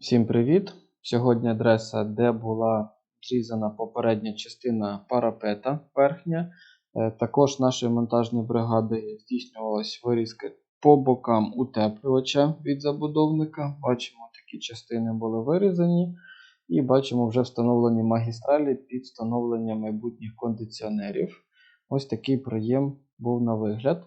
Всім привіт! Сьогодні адреса, де була зрізана попередня частина парапета верхня. Е, Також нашою монтажною бригадою здійснювалась вирізка по бокам утеплювача від забудовника. Бачимо, такі частини були вирізані. І бачимо вже встановлені магістралі під встановлення майбутніх кондиціонерів. Ось такий проєм був на вигляд.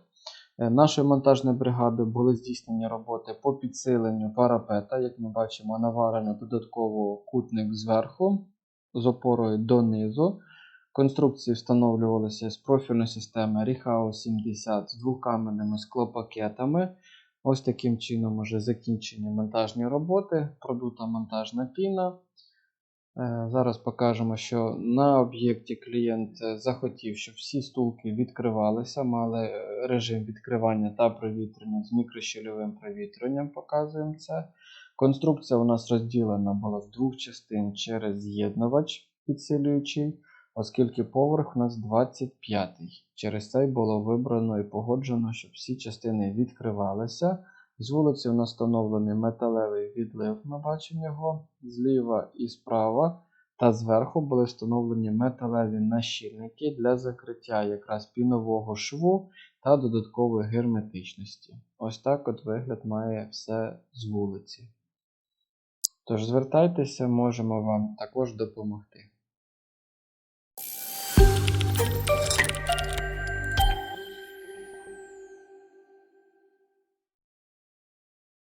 Е, Нашою монтажною бригадою були здійснені роботи по підсиленню парапета. Як ми бачимо, наварено додатково кутник зверху з опорою донизу. Конструкції встановлювалися з профільної системи Rihao 70 з двокамерними склопакетами. Ось таким чином уже закінчені монтажні роботи, продута монтажна піна. Е, Зараз покажемо, що на об'єкті клієнт е, захотів, щоб всі стулки відкривалися, мали е, режим відкривання та провітрення з мікрощільовим провітренням. Показуємо це. Конструкція у нас розділена була з двох частин через з'єднувач підсилюючий, оскільки поверх у нас 25. Через це було вибрано і погоджено, щоб всі частини відкривалися. З вулиці у нас встановлений металевий відлив, ми бачимо його зліва і справа. Та зверху були встановлені металеві нащільники для закриття якраз пінового шву та додаткової герметичності. Ось так от вигляд має все з вулиці. Тож звертайтеся, можемо вам також допомогти.